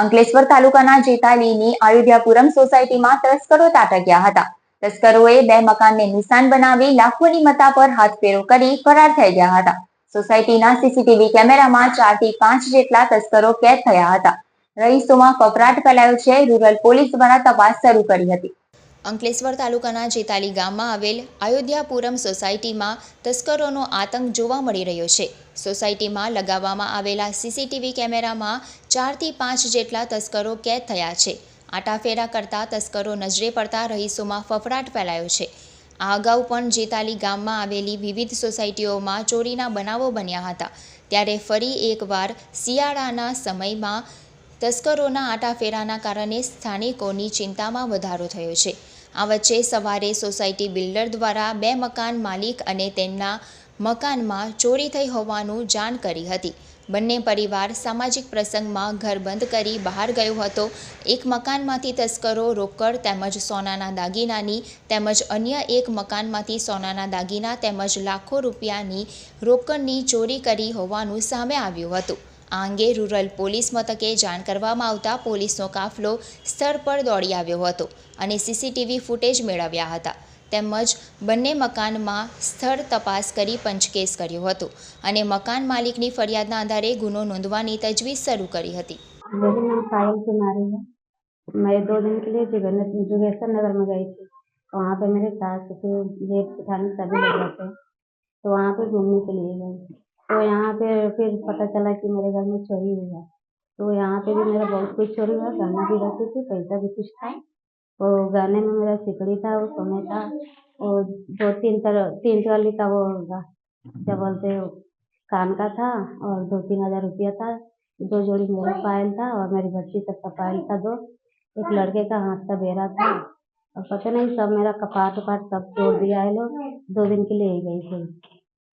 અંકલેશ્વર તાલુકાના જેતાલીની આયુધ્યાપુરમ સોસાયટીમાં તસ્કરો તાટક્યા હતા. તસ્કરોએ બે મકાનને નિશાન બનાવી લાખોની મતા પર હાથફેરો કરી ફરાર થઈ ગયા હતા. સોસાયટીના સીસીટીવી કેમેરામાં ચારથી પાંચ જેટલા તસ્કરો કેદ થયા હતા. રહીશોમાં કપરાટ ફેલાયો છે. રૂરલ પોલીસ દ્વારા તપાસ શરૂ કરી હતી. અંકલેશ્વર તાલુકાના જેતાલી ગામમાં આવેલ અયોધ્યાપુરમ સોસાયટીમાં તસ્કરોનો આતંક જોવા મળી રહ્યો છે. સોસાયટીમાં લગાવવામાં આવેલા સીસીટીવી કેમેરામાં ચારથી પાંચ જેટલા તસ્કરો કેદ થયા છે. આટાફેરા કરતા તસ્કરો નજરે પડતા રહીશોમાં ફફડાટ ફેલાયો છે. આ અગાઉ પણ જેતાલી ગામમાં આવેલી વિવિધ સોસાયટીઓમાં ચોરીના બનાવો બન્યા હતા. ત્યારે ફરી એકવાર શિયાળાના સમયમાં તસ્કરોના આટાફેરાના કારણે સ્થાનિકોની ચિંતામાં વધારો થયો છે. આ વચ્ચે સવારે સોસાયટી બિલ્ડર દ્વારા બે મકાન માલિક અને તેમના મકાનમાં ચોરી થઈ હોવાનું જાણ કરી હતી. બંને પરિવાર સામાજિક પ્રસંગમાં ઘર બંધ કરી બહાર ગયો હતો. એક મકાનમાંથી તસ્કરો રોકડ તેમજ સોનાના દાગીનાની તેમજ અન્ય એક મકાનમાંથી સોનાના દાગીના તેમજ લાખો રૂપિયાની રોકડની ચોરી કરી હોવાનું સામે આવ્યું હતું. આ અંગે રૂરલ પોલીસ મથકે જાણ કરવામાં આવતા પોલીસનો કાફલો સ્થળ પર દોડી આવ્યો હતો અને સીસીટીવી ફૂટેજ મેળવ્યા હતા તેમજ બંને મકાનમાં સ્થળ તપાસ કરી પંચકેસ કર્યો હતો અને મકાન માલિકની ફરિયાદના આધારે ગુનો નોંધવાની તજવીજ શરૂ કરી હતી मेरा नाम पायल कुमारी है मैं दो दिन के लिए जुगन- जुगेश्वर नगर में गई थी वहाँ पे मेरे सास ससुर जेठ जेठानी सभी लोग रहते हैं तो वहाँ पे घूमने के लिए गई तो यहाँ पे फिर पता चला कि मेरे घर में चोरी हुई है। तो यहाँ पे भी मेरा बहुत कुछ चोरी हुआ गहना भी रखी थी, पैसा भी कुछ था। वो गहने में मेरा सिकड़ी था, वो सोने था, और दो तीन तरह, तीन वाली का वो होगा, क्या बोलते हैं, कान का था, और दो तीन हज़ार रुपया था। दो जोड़ी मेरा पायल था, और मेरी बच्ची सबका पायल था दो। एक लड़के का हाथ का बेरा था, और पता नहीं सब मेरा कपाट उपाट सब तोड़ दिया है लोग, दो दिन के लिए ही गई थी।